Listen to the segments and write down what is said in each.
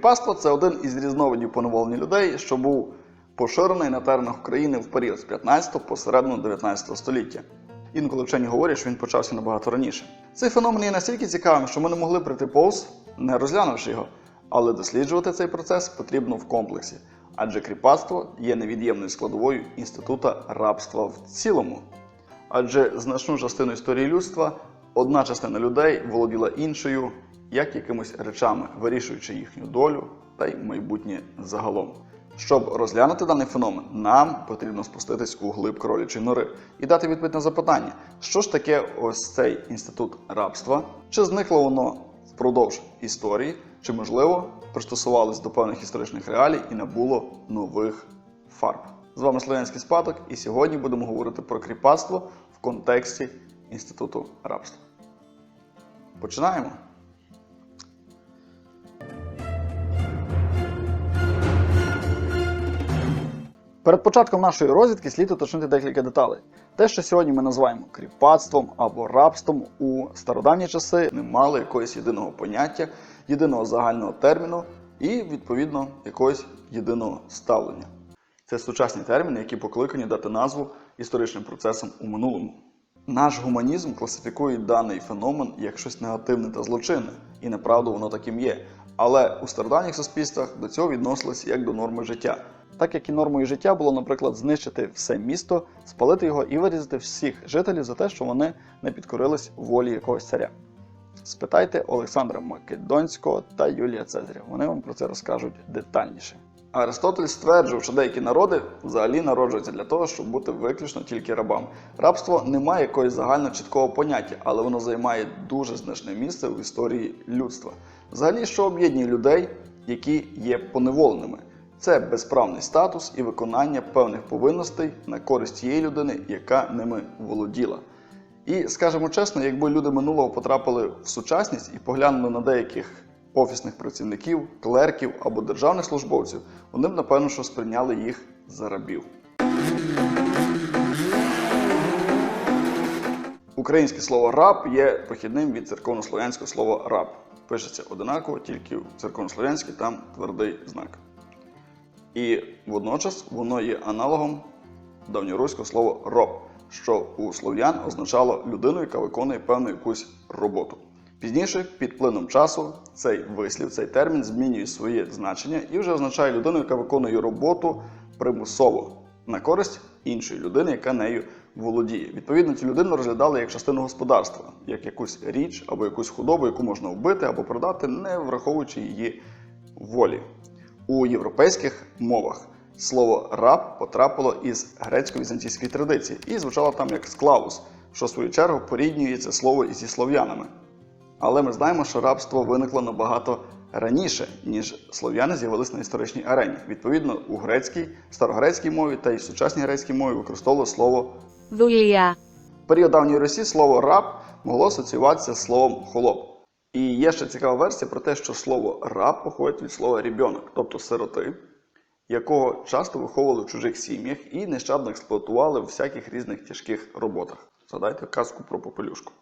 Кріпацтво це один із різновидів поневолення людей, що був поширений на теренах України в період з 15 по середину 19 століття. Інколи вчені говорять, що він почався набагато раніше. Цей феномен є настільки цікавим, що ми не могли прийти повз, не розглянувши його. Але досліджувати цей процес потрібно в комплексі, адже кріпацтво є невід'ємною складовою інститута рабства в цілому. Адже значну частину історії людства одна частина людей володіла іншою, як якимось речами, вирішуючи їхню долю та й майбутнє загалом. Щоб розглянути даний феномен, нам потрібно спуститись у глиб кролячої нори і дати відповідь на запитання, що ж таке ось цей інститут рабства, чи зникло воно впродовж історії, чи можливо пристосувалось до певних історичних реалій і набуло нових фарб. З вами Слов'янський спадок, і сьогодні будемо говорити про кріпацтво в контексті інституту рабства. Починаємо. Перед початком нашої розвідки слід уточнити декілька деталей. Те, що сьогодні ми називаємо кріпацтвом або рабством, у стародавні часи не мали якогось єдиного поняття, єдиного загального терміну і, відповідно, якогось єдиного ставлення. Це сучасні терміни, які покликані дати назву історичним процесам у минулому. Наш гуманізм класифікує даний феномен як щось негативне та злочинне, і направду воно таким є. Але у стародавніх суспільствах до цього відносилися як до норми життя. Так як і нормою життя було, наприклад, знищити все місто, спалити його і вирізати всіх жителів за те, що вони не підкорились волі якогось царя. Спитайте Олександра Македонського та Юлія Цезаря. Вони вам про це розкажуть детальніше. Аристотель стверджував, що деякі народи взагалі народжуються для того, щоб бути виключно тільки рабами. Рабство не має якогось загально чіткого поняття, але воно займає дуже значне місце в історії людства. Взагалі, що об'єднує людей, які є поневоленими? Це безправний статус і виконання певних повинностей на користь тієї людини, яка ними володіла. І скажемо чесно, якби люди минулого потрапили в сучасність і поглянули на деяких офісних працівників, клерків або державних службовців, вони б напевно що сприйняли їх за рабів. Українське слово раб є похідним від церковнослов'янського слова раб. Пишеться одинаково, тільки в церковнослов'янській там твердий знак. І водночас воно є аналогом давньоруського слова роб, що у слов'ян означало людину, яка виконує певну якусь роботу. Пізніше, під плином часу, цей вислів, цей термін змінює своє значення і вже означає людину, яка виконує роботу примусово на користь іншої людини, яка нею володіє. Відповідно, цю людину розглядали як частину господарства, як якусь річ або якусь худобу, яку можна вбити або продати, не враховуючи її волі. У європейських мовах слово раб потрапило із грецько-візантійської традиції і звучало там як склаус, що в свою чергу поріднює це слово із зі слов'янами. Але ми знаємо, що рабство виникло набагато раніше, ніж слов'яни з'явилися на історичній арені. Відповідно, у грецькій, старогрецькій мові та й сучасній грецькій мові використовувало слово дулія. В період давньої Росії слово раб могло асоціюватися з словом холоп. І є ще цікава версія про те, що слово раб походить від слова рібьонок, тобто сироти, якого часто виховували в чужих сім'ях і нещадно експлуатували в всяких різних тяжких роботах. Згадайте казку про попелюшку.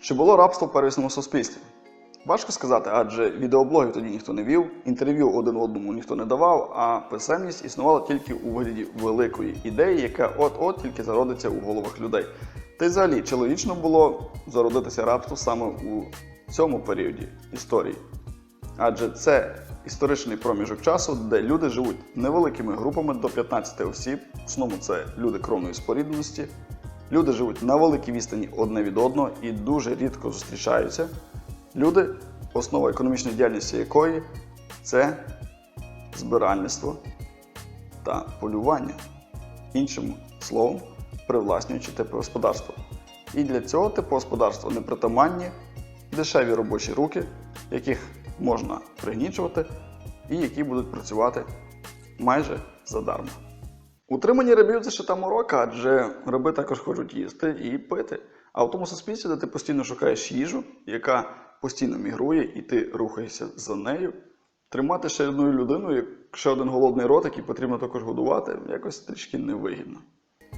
Чи було рабство в первісному суспільстві? Важко сказати, адже відеоблогів тоді ніхто не вів, інтерв'ю один одному ніхто не давав, а писемність існувала тільки у вигляді великої ідеї, яка от-от тільки зародиться у головах людей. Та й взагалі, чи логічно було зародитися рабству саме у цьому періоді історії? Адже це історичний проміжок часу, де люди живуть невеликими групами до 15 осіб. В основному це люди кровної спорідненості. Люди живуть на великій відстані одне від одного і дуже рідко зустрічаються. Люди, основа економічної діяльності якої це збиральництво та полювання. Іншим словом, привласнюючи типи господарства. І для цього типу господарства непритаманні дешеві робочі руки, яких можна пригнічувати і які будуть працювати майже задармо. Утримання рабів це ще там урока, адже раби також хочуть їсти і пити. А в тому суспільстві, де ти постійно шукаєш їжу, яка постійно мігрує, і ти рухаєшся за нею, тримати ще одну людину, ще один голодний рот, який потрібно також годувати, якось трішки невигідно.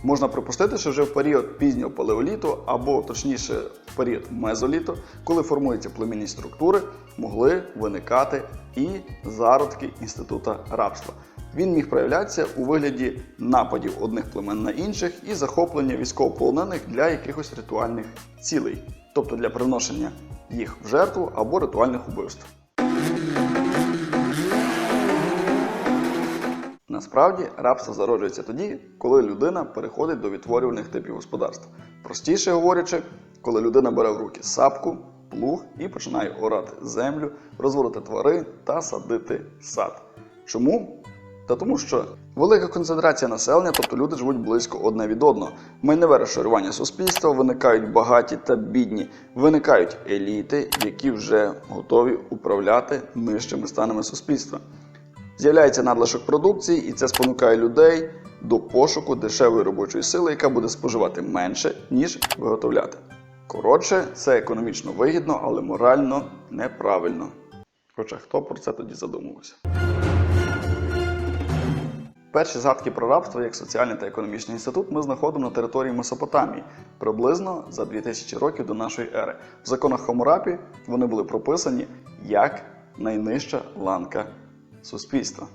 Можна припустити, що вже в період пізнього палеоліту, або точніше в період мезоліту, коли формуються племінні структури, могли виникати і зародки інститута рабства. Він міг проявлятися у вигляді нападів одних племен на інших і захоплення військовополонених для якихось ритуальних цілей, тобто для приношення їх в жертву або ритуальних убивств. Насправді рабство зароджується тоді, коли людина переходить до відтворювальних типів господарства. Простіше говорячи, коли людина бере в руки сапку, плуг і починає орати землю, розводити тварин та садити сад. Чому? Та тому, що велика концентрація населення, тобто люди живуть близько одне від одного. Майневе розшарування суспільства, виникають багаті та бідні, виникають еліти, які вже готові управляти нижчими станами суспільства. З'являється надлишок продукції, і це спонукає людей до пошуку дешевої робочої сили, яка буде споживати менше, ніж виготовляти. Коротше, це економічно вигідно, але морально неправильно. Хоча хто про це тоді задумувався? Перші згадки про рабство як соціальний та економічний інститут ми знаходимо на території Месопотамії приблизно за 2000 років до нашої ери. В законах Хамурапі вони були прописані як найнижча ланка суспільства.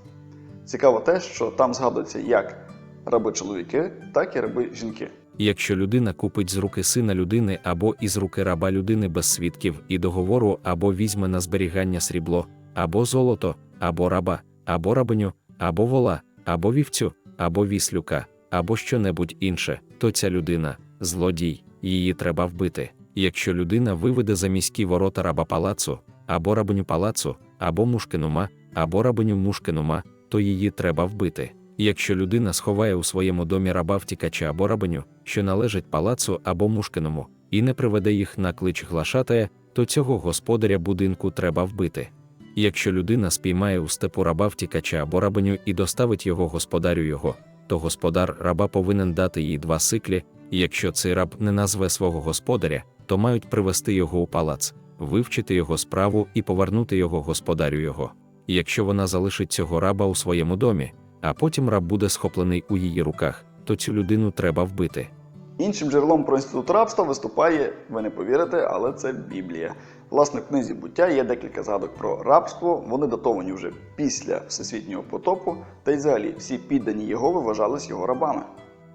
Цікаво те, що там згадується як раби чоловіки, так і раби жінки. Якщо людина купить з руки сина людини або із руки раба людини без свідків і договору, або візьме на зберігання срібло, або золото, або раба, або рабиню, або вола, або вівцю, або віслюка, або щонебудь інше, то ця людина злодій, її треба вбити. Якщо людина виведе за міські ворота раба палацу, або рабиню палацу, або мушкенума, або рабиню мушкенума, то її треба вбити. Якщо людина сховає у своєму домі раба втікача або рабиню, що належить палацу або мушкеному, і не приведе їх на клич глашатая, то цього господаря будинку треба вбити. Якщо людина спіймає у степу раба втікача або рабиню і доставить його господарю його, то господар раба повинен дати їй два сиклі, і якщо цей раб не назве свого господаря, то мають привести його у палац, вивчити його справу і повернути його господарю його. Якщо вона залишить цього раба у своєму домі, а потім раб буде схоплений у її руках, то цю людину треба вбити. Іншим джерелом про інститут рабства виступає, ви не повірите, але це Біблія. Власне, в книзі буття є декілька згадок про рабство. Вони датовані вже після всесвітнього потопу, та й взагалі всі піддані Єгови вважались його рабами.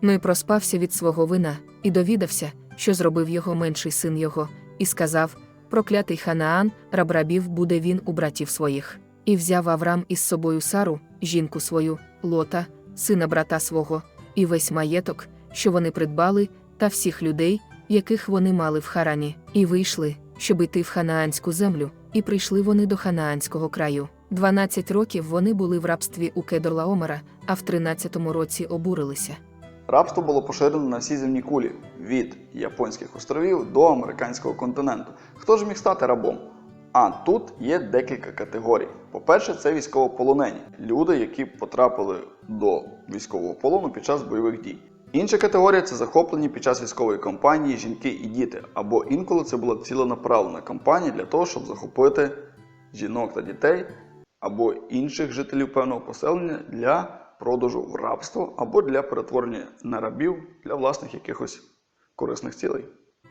Ну й проспався від свого вина, і довідався, що зробив його менший син його, і сказав: Проклятий Ханаан, раб рабів буде він у братів своїх. І взяв Аврам із собою Сару, жінку свою, Лота, сина брата свого, і весь маєток, що вони придбали, та всіх людей, яких вони мали в Харані, і вийшли, щоб іти в ханаанську землю, і прийшли вони до ханаанського краю. Дванадцять років вони були в рабстві у Кедорлаомера, а в тринадцятому році обурилися. Рабство було поширено на всій земній кулі від Японських островів до американського континенту. Хто ж міг стати рабом? А тут є декілька категорій. По-перше, це військовополонені люди, які потрапили до військового полону під час бойових дій. Інша категорія це захоплені під час військової кампанії жінки і діти, або інколи це була ціленаправлена кампанія для того, щоб захопити жінок та дітей або інших жителів певного поселення для продажу в рабство або для перетворення на рабів для власних якихось корисних цілей.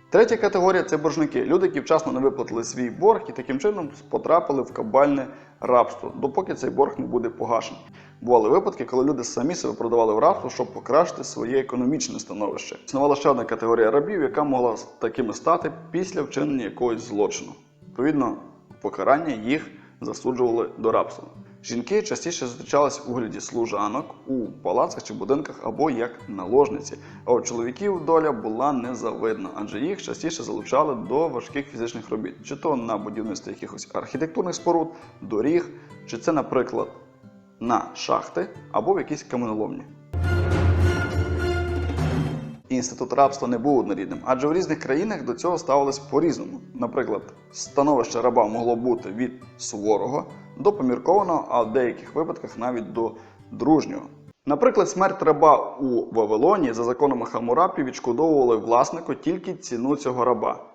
Третя категорія це боржники. Люди, які вчасно не виплатили свій борг і таким чином потрапили в кабальне рабство, допоки цей борг не буде погашений. Бували випадки, коли люди самі себе продавали в рабство, щоб покращити своє економічне становище. Існувала ще одна категорія рабів, яка могла такими стати після вчинення якогось злочину. Відповідно, покарання їх засуджували до рабства. Жінки частіше зустрічались у вигляді служанок у палацах чи будинках або як наложниці. А у чоловіків доля була незавидна, адже їх частіше залучали до важких фізичних робіт, чи то на будівництво якихось архітектурних споруд, доріг, чи це, наприклад, на шахти або в якісь каменоломні. Інститут рабства не був однорідним, адже в різних країнах до цього ставилось по-різному. Наприклад, становище раба могло бути від суворого до поміркованого, а в деяких випадках навіть до дружнього. Наприклад, смерть раба у Вавилоні за законами Хамурапі відшкодовували власнику тільки ціну цього раба.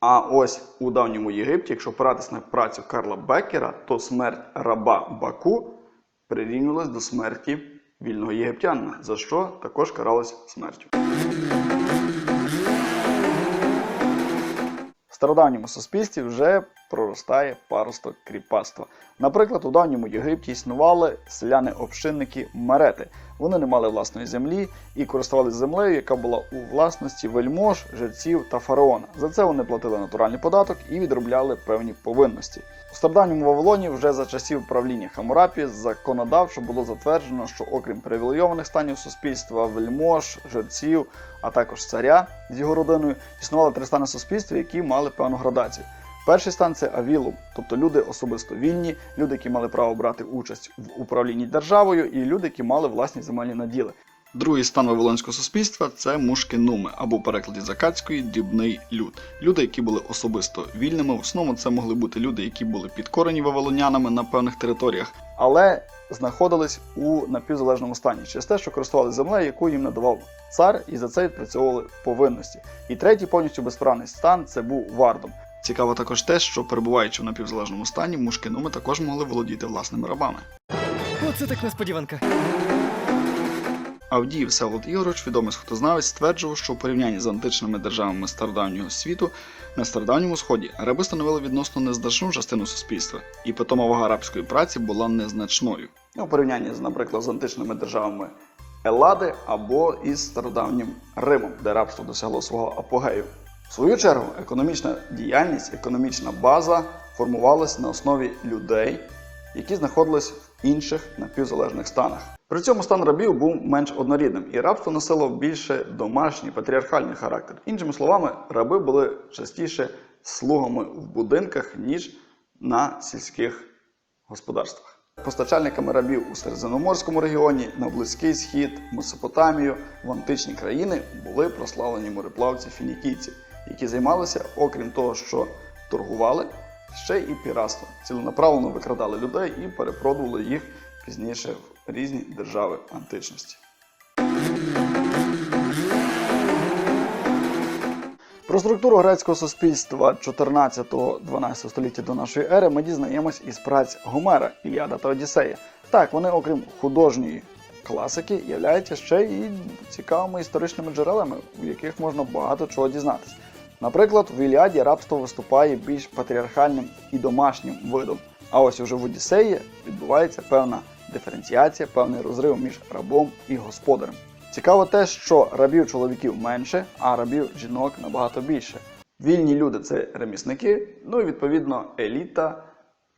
А ось у давньому Єгипті, якщо опиратись на працю Карла Беккера, то смерть раба Баку прирівнювалась до смерті вільного єгиптянина, за що також каралось смертю. В стародавньому суспільстві вже проростає паросток кріпацтва. Наприклад, у давньому Єгипті існували селяни-общинники мерети. Вони не мали власної землі і користувалися землею, яка була у власності вельмож, жерців та фараона. За це вони платили натуральний податок і відробляли певні повинності. У стародавньому Вавилоні вже за часів правління Хамурапі законодавчо було затверджено, що окрім привілейованих станів суспільства, вельмож, жерців, а також царя з його родиною, існували три стани суспільства, які мали певну градацію. Перший стан це авілум, тобто люди особисто вільні, люди, які мали право брати участь в управлінні державою, і люди, які мали власні земельні наділи. Другий стан вавилонського суспільства це мушкенуми, або в перекладі закатської дрібний люд. Люди, які були особисто вільними, в основному це могли бути люди, які були підкорені вавилонянами на певних територіях, але знаходились у напівзалежному стані через те, що користувалися землею, яку їм надавав цар, і за це відпрацьовували повинності. І третій повністю безправний стан це був вардом. Цікаво також те, що перебуваючи в напівзалежному стані, мушкенуми також могли володіти власними рабами. Оце так несподіванка. Авдіїв Всеволод Ігорович, відомий схотознавець, стверджував, що у порівнянні з античними державами стародавнього світу на стародавньому сході раби становили відносно незначну частину суспільства, і питома вага рабської праці була незначною. У порівнянні з, наприклад, з античними державами Елади або із стародавнім Римом, де рабство досягло свого апогею. В свою чергу, економічна діяльність, економічна база формувалася на основі людей, які знаходились в інших напівзалежних станах. При цьому стан рабів був менш однорідним, і рабство носило більше домашній патріархальний характер. Іншими словами, раби були частіше слугами в будинках, ніж на сільських господарствах. Постачальниками рабів у Середземноморському регіоні, на Близький Схід, Месопотамію, в античні країни були прославлені мореплавці фінікійці, які займалися, окрім того, що торгували, ще і піратством. Ціленаправленно викрадали людей і перепродували їх пізніше в різні держави античності. Про структуру грецького суспільства 14-12 століття до нашої ери ми дізнаємось із праць Гомера, Іліада та Одіссея. Так, вони, окрім художньої класики, являються ще і цікавими історичними джерелами, у яких можна багато чого дізнатися. Наприклад, в Іліаді рабство виступає більш патріархальним і домашнім видом. А ось уже в Одіссеї відбувається певна диференціація, певний розрив між рабом і господарем. Цікаво те, що рабів чоловіків менше, а рабів жінок набагато більше. Вільні люди це ремісники, ну і відповідно еліта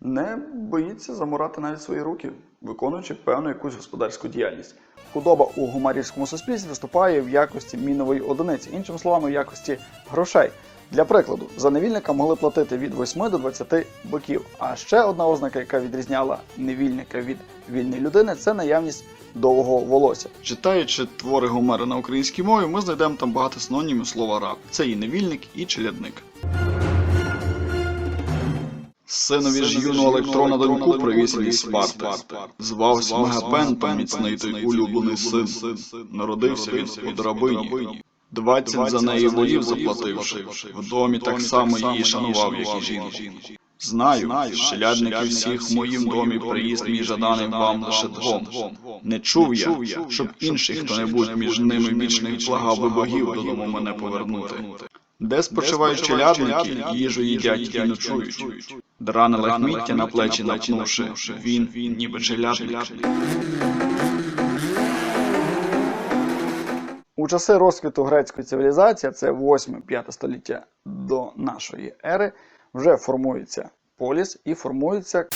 не боїться замурати навіть свої руки, виконуючи певну якусь господарську діяльність. Худоба у гумарівському суспільстві виступає в якості мінової одиниці, іншими словами, в якості грошей. Для прикладу, за невільника могли платити від 8 до 20 боків. А ще одна ознака, яка відрізняла невільника від вільної людини, це наявність довгого волосся. Читаючи твори Гомера на українській мові, ми знайдемо там багато синонімів слова раб. Це і невільник, і челядник. Синові ж юного електрона доньку привіз із Спарти. Звався Мегапен, міцний той улюблений син. Народився він від рабині. Двадцять за неї воїв заплативши. В домі так само її шанував, як і жінку. Знаю, щелядників всіх в моїм домі приїзд мій жаданий вам лише двом. Не чув я, щоб інший хто-небудь між ними вічних благав би богів додому мене повернути. Де спочивають челядники, їжу їдять і ночують. Дране лахміття на плечі напнувши, він, ніби челядник. У часи розквіту грецької цивілізації, це 8-5 століття до нашої ери, вже формується поліс і формується,